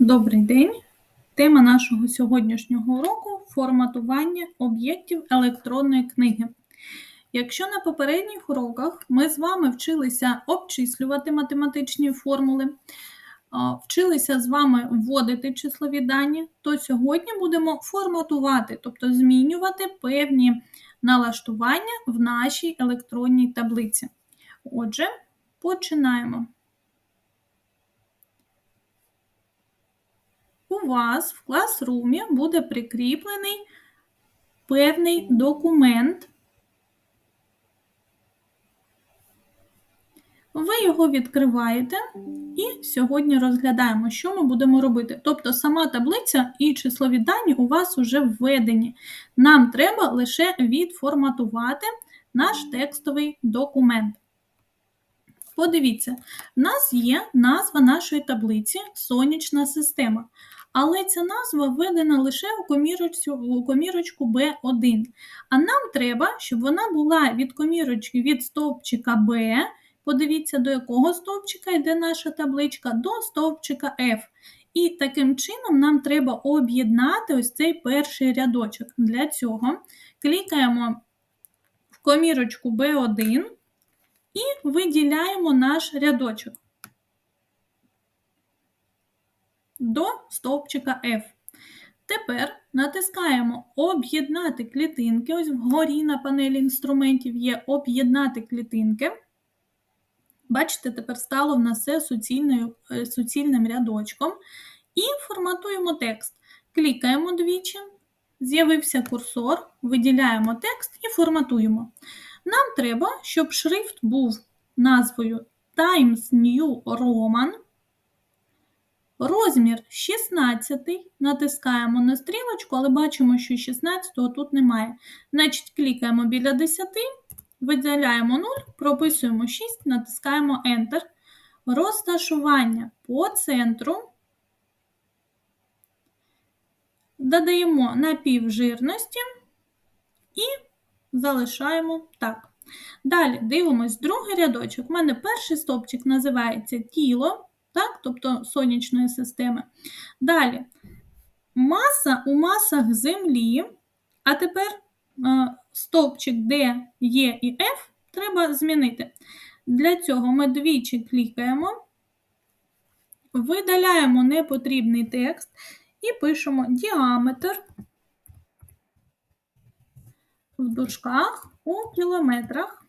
Добрий день! Тема нашого сьогоднішнього уроку форматування об'єктів електронної книги. Якщо на попередніх уроках ми з вами вчилися обчислювати математичні формули, вчилися з вами вводити числові дані, то сьогодні будемо форматувати, тобто змінювати певні налаштування в нашій електронній таблиці. Отже, починаємо. У вас в класрумі буде прикріплений певний документ. Ви його відкриваєте і сьогодні розглядаємо, що ми будемо робити. Тобто сама таблиця і числові дані у вас вже введені. Нам треба лише відформатувати наш текстовий документ. Подивіться, в нас є назва нашої таблиці Сонячна система. Але ця назва введена лише у комірочку, у комірочку B1. А нам треба, щоб вона була від комірочки від стовпчика B. Подивіться, до якого стовпчика йде наша табличка, до стовпчика F. І таким чином нам треба об'єднати ось цей перший рядочок. Для цього клікаємо в комірочку B1 і виділяємо наш рядочок до стовпчика F. Тепер натискаємо Об'єднати клітинки. Ось вгорі на панелі інструментів є Об'єднати клітинки. Бачите, тепер стало в нас все е, суцільним рядочком. І форматуємо текст. Клікаємо двічі, з'явився курсор, виділяємо текст і форматуємо. Нам треба, щоб шрифт був назвою Times New Roman. Розмір 16. Натискаємо на стрілочку, але бачимо, що 16 тут немає. Значить, клікаємо біля 10, виділяємо 0, прописуємо 6, натискаємо Enter. Розташування по центру. Додаємо напівжирності і залишаємо так. Далі дивимось другий рядочок. У мене перший стопчик називається тіло так? тобто сонячної системи. Далі маса у масах Землі, а тепер е, стовпчик D, E і F треба змінити. Для цього ми двічі клікаємо, видаляємо непотрібний текст і пишемо діаметр в дужках у кілометрах.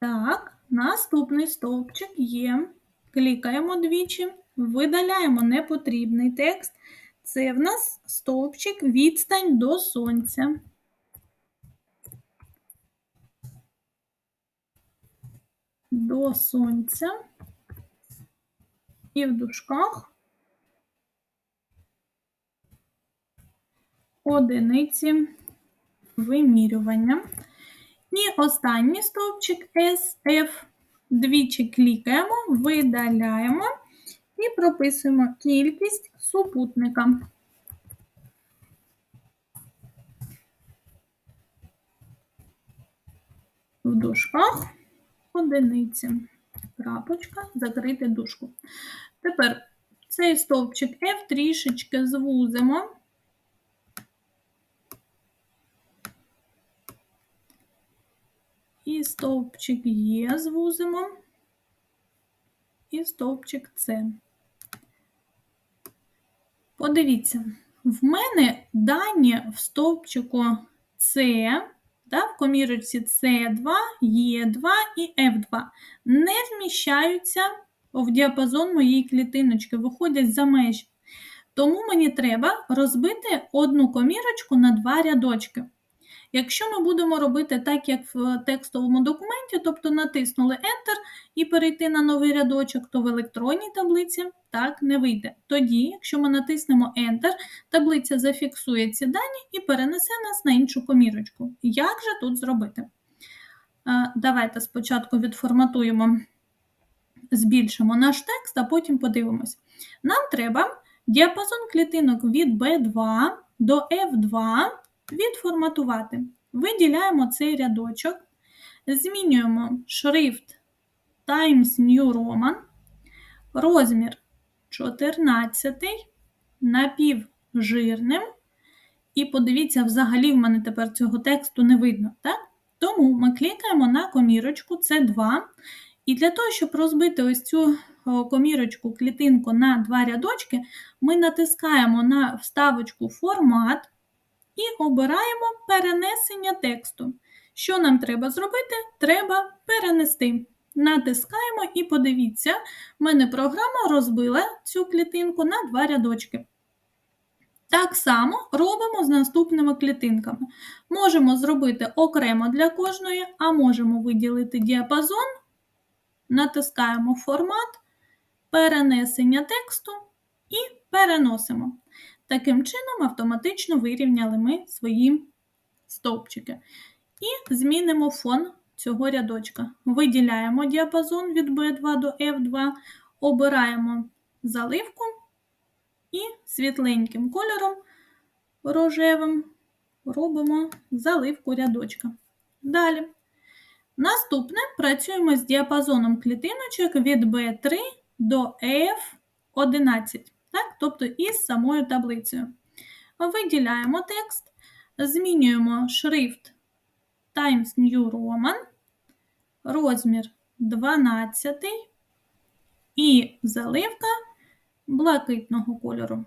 Так, Наступний стовпчик є. Клікаємо двічі, видаляємо непотрібний текст. Це в нас стовпчик відстань до сонця. До сонця. І в дужках одиниці вимірювання. І останній стовпчик SF. Двічі клікаємо, видаляємо і прописуємо кількість супутника. В дужках одиниці. Крапочка, закрити дужку. Тепер цей стовпчик F трішечки звузимо. І стовпчик Є звузимо, і стовпчик С. Подивіться, в мене дані в стовпчику С, да, в комірочці С2, Е2 і F2 не вміщаються в діапазон моєї клітиночки, виходять за межі. Тому мені треба розбити одну комірочку на два рядочки. Якщо ми будемо робити так, як в текстовому документі, тобто натиснули Enter і перейти на новий рядочок, то в електронній таблиці так не вийде. Тоді, якщо ми натиснемо Enter, таблиця зафіксує ці дані і перенесе нас на іншу комірочку. Як же тут зробити? Давайте спочатку відформатуємо, збільшимо наш текст, а потім подивимось. Нам треба діапазон клітинок від B2 до F2 відформатувати. Виділяємо цей рядочок, змінюємо шрифт Times New Roman, розмір 14 напівжирним. І подивіться, взагалі в мене тепер цього тексту не видно. так? Тому ми клікаємо на комірочку С2. І для того, щоб розбити ось цю комірочку клітинку на два рядочки, ми натискаємо на вставочку Формат і обираємо перенесення тексту. Що нам треба зробити? Треба перенести. Натискаємо і подивіться, в мене програма розбила цю клітинку на два рядочки. Так само робимо з наступними клітинками. Можемо зробити окремо для кожної, а можемо виділити діапазон, натискаємо формат, перенесення тексту і переносимо. Таким чином, автоматично вирівняли ми свої стовпчики. І змінимо фон цього рядочка. Виділяємо діапазон від B2 до F2, обираємо заливку і світленьким кольором рожевим робимо заливку рядочка. Далі. Наступне працюємо з діапазоном клітиночок від B3 до F11, так? тобто із самою таблицею. Виділяємо текст, змінюємо шрифт Times New Roman, розмір 12 і заливка блакитного кольору.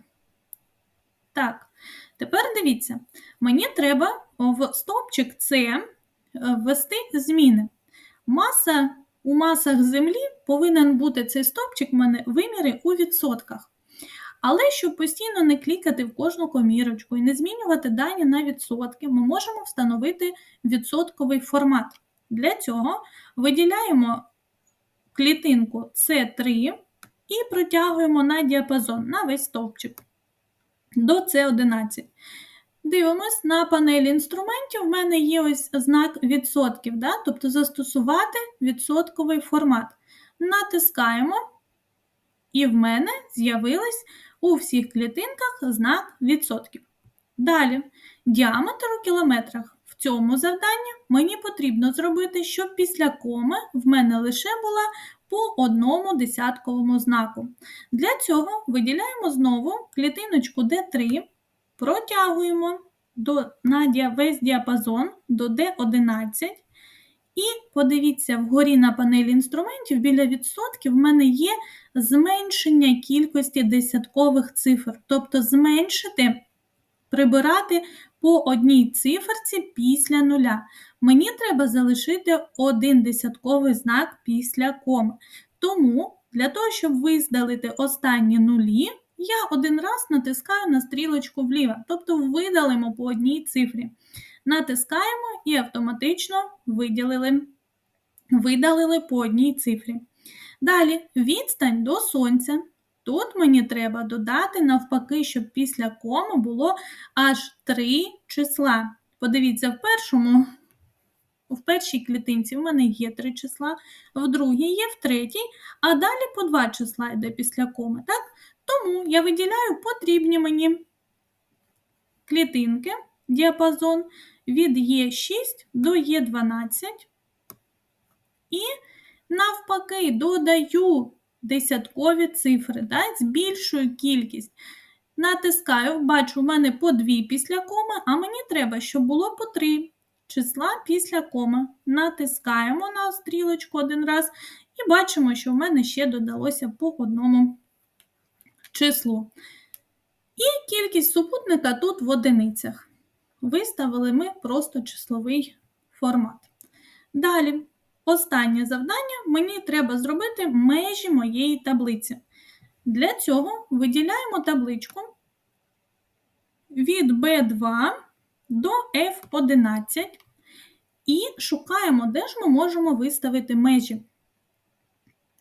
Так, тепер дивіться, мені треба в стовпчик С ввести зміни. Маса у масах землі повинен бути цей стовпчик в мене виміри у відсотках. Але щоб постійно не клікати в кожну комірочку і не змінювати дані на відсотки, ми можемо встановити відсотковий формат. Для цього виділяємо клітинку С3 і протягуємо на діапазон на весь стовпчик до С11. Дивимось на панелі інструментів. В мене є ось знак відсотків, да? тобто застосувати відсотковий формат. Натискаємо, і в мене з'явилось у всіх клітинках знак відсотків. Далі, діаметр у кілометрах. В цьому завданні мені потрібно зробити, щоб після коми в мене лише була по одному десятковому знаку. Для цього виділяємо знову клітиночку D3, протягуємо до, на весь діапазон до D11. І подивіться, вгорі на панелі інструментів біля відсотків в мене є зменшення кількості десяткових цифр, тобто зменшити, прибирати по одній циферці після нуля. Мені треба залишити один десятковий знак після коми. Тому для того, щоб видалити останні нулі, я один раз натискаю на стрілочку вліво, тобто видалимо по одній цифрі. Натискаємо і автоматично виділили, видалили по одній цифрі. Далі відстань до сонця. Тут мені треба додати, навпаки, щоб після коми було аж три числа. Подивіться, в першому, в першій клітинці в мене є три числа, в другій є в третій, а далі по два числа йде після коми. так? Тому я виділяю потрібні мені клітинки, діапазон від Е6 до Е12. І навпаки додаю десяткові цифри, да, збільшую кількість. Натискаю, бачу, у мене по 2 після коми, а мені треба, щоб було по 3 числа після коми. Натискаємо на стрілочку один раз і бачимо, що в мене ще додалося по одному числу. І кількість супутника тут в одиницях. Виставили ми просто числовий формат. Далі, останнє завдання мені треба зробити межі моєї таблиці. Для цього виділяємо табличку від B2 до F11 і шукаємо, де ж ми можемо виставити межі.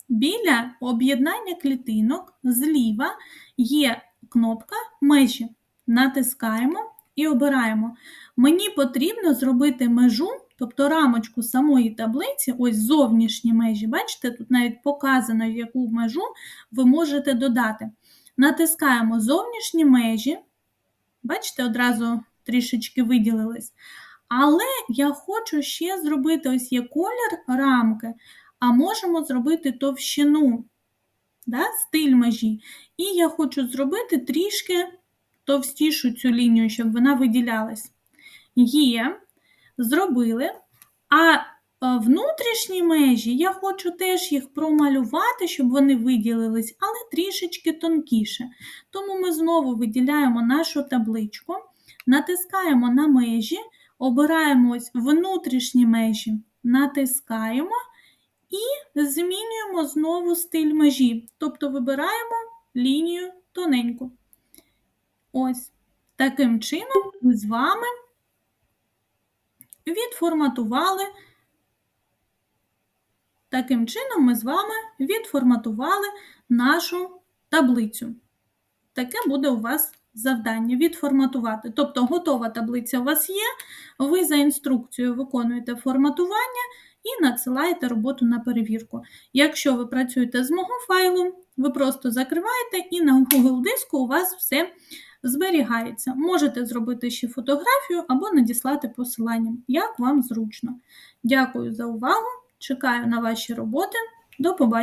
Біля об'єднання клітинок зліва є кнопка межі. Натискаємо і обираємо. Мені потрібно зробити межу, тобто рамочку самої таблиці, ось зовнішні межі. Бачите, тут навіть показано, яку межу ви можете додати. Натискаємо зовнішні межі. Бачите, одразу трішечки виділились. Але я хочу ще зробити ось є колір рамки, а можемо зробити товщину. да, стиль межі. І я хочу зробити трішки товстішу цю лінію, щоб вона виділялась. Є, зробили. А е, внутрішні межі я хочу теж їх промалювати, щоб вони виділились, але трішечки тонкіше. Тому ми знову виділяємо нашу табличку, натискаємо на межі, обираємо ось внутрішні межі, натискаємо і змінюємо знову стиль межі. Тобто вибираємо лінію тоненьку. Ось таким чином ми з вами відформатували. Таким чином ми з вами відформатували нашу таблицю. Таке буде у вас завдання відформатувати. Тобто готова таблиця у вас є, ви за інструкцією виконуєте форматування і надсилаєте роботу на перевірку. Якщо ви працюєте з мого файлу, ви просто закриваєте і на Google диску у вас все зберігається. Можете зробити ще фотографію або надіслати посилання, як вам зручно. Дякую за увагу! Чекаю на ваші роботи. До побачення!